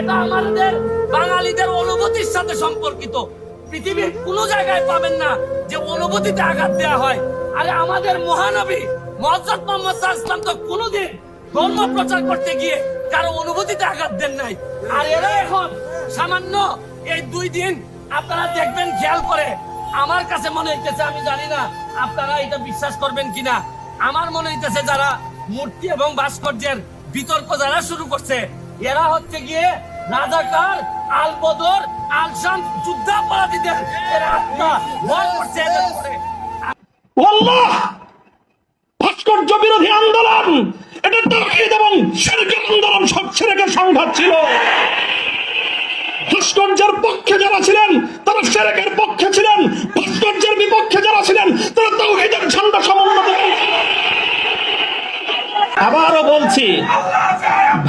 এটা আমাদের বাঙালিদের অনুভূতির সাথে সম্পর্কিত। পৃথিবীর কোন জায়গায় পাবেন না যে অনুভূতিতে আঘাত দেওয়া হয়। আরে আমাদের মহানবী মহজরত মোহাম্মদ তো কোনোদিন ধর্ম প্রচার করতে গিয়ে কারও অনুভূতিতে আঘাত দেন নাই। আর এরা এখন সামান্য এই দুই দিন আপনারা দেখবেন খেয়াল করে। আমার কাছে মনে হইতেছে, আমি জানি না আপনারা এটা বিশ্বাস করবেন কিনা। আমার মনে হইতেছে যারা মূর্তি এবং ভাস্কর্যের বিতর্ক যারা শুরু করছে এরা হচ্ছে গিয়ে রাজাকার আল বদর আল শাম যুদ্ধাপরাধীদের এরা ভাস্কর্য বিরোধী আন্দোলন! এটা এবং শিরকের আন্দোলন সংঘাত ছিল। ভাস্কর্যের পক্ষে যারা ছিলেন, তারা সেরেকের পক্ষে ছিলেন। ভাস্কর্যের বিপক্ষে যারা ছিলেন, তারা তৌহিদের ঝান্ডা করেছিলেন। আবারও বলছি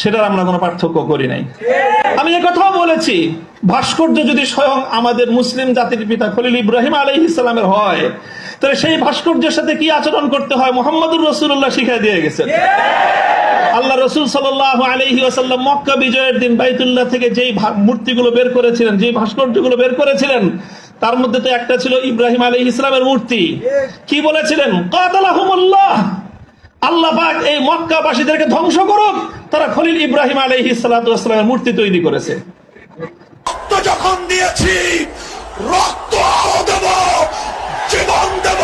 সেটার আমরা কোনো পার্থক্য করি নাই। আমি কথাও বলেছি, ভাস্কর্য যদি স্বয়ং আমাদের মুসলিম জাতির পিতা খলিল ইব্রাহিম আলহ ইসলামের হয়, তাহলে সেই ভাস্কর্যের সাথে কি আচরণ করতে হয় মোহাম্মদুর রসুল্লাহ শিখাই দিয়ে গেছেন। আল্লাহ রসুল সাল্লাহ আলহি আসাল্লাম মক্কা বিজয়ের দিন বাইতুল্লাহ থেকে যেই মূর্তিগুলো বের করেছিলেন, যেই ভাস্কর্যগুলো বের করেছিলেন, তার মধ্যে তো একটা ছিল ইব্রাহিম আলী ইসলামের মূর্তি। কি বলেছিলেন? কাতালাহুমুল্লাহ! আল্লাহ পাক এই মক্কাবাসীদেরকে ধ্বংস করুক তারা খলিল ইব্রাহিম আলহি সালামের মূর্তি তৈরি করেছে। যখন দিয়েছি, রক্ত দেব, জীবন দেব।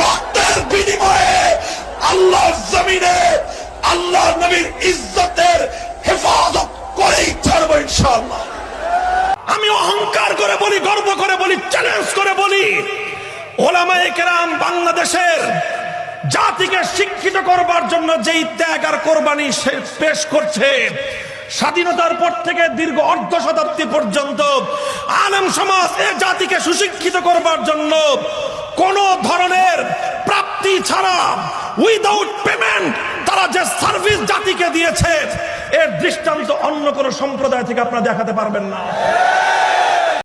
রক্তের বিনিময়ে জমিনে নবীর ইজ্জতের হেফাজত করেই ছাড়বো ইনশাআল্লাহ। আমি অহংকার করে বলি, গর্ব করে বলি চ্যালেঞ্জ করে বলি, ওলামায়ে কেরাম বাংলাদেশের জাতিকে শিক্ষিত করবার জন্য যেই ত্যাগ আর কোরবানি সে পেশ করছে, স্বাধীনতার পর থেকে দীর্ঘ অর্ধ শতাব্দী পর্যন্ত আলেম সমাজ এ জাতিকে সুশিক্ষিত করবার জন্য কোন ধরনের প্রাপ্তি ছাড়া উইদাউট পেমেন্ট তারা যে সার্ভিস জাতিকে দিয়েছে, এর দৃষ্টান্ত অন্য কোন সম্প্রদায় থেকে আপনারা দেখাতে পারবেন না।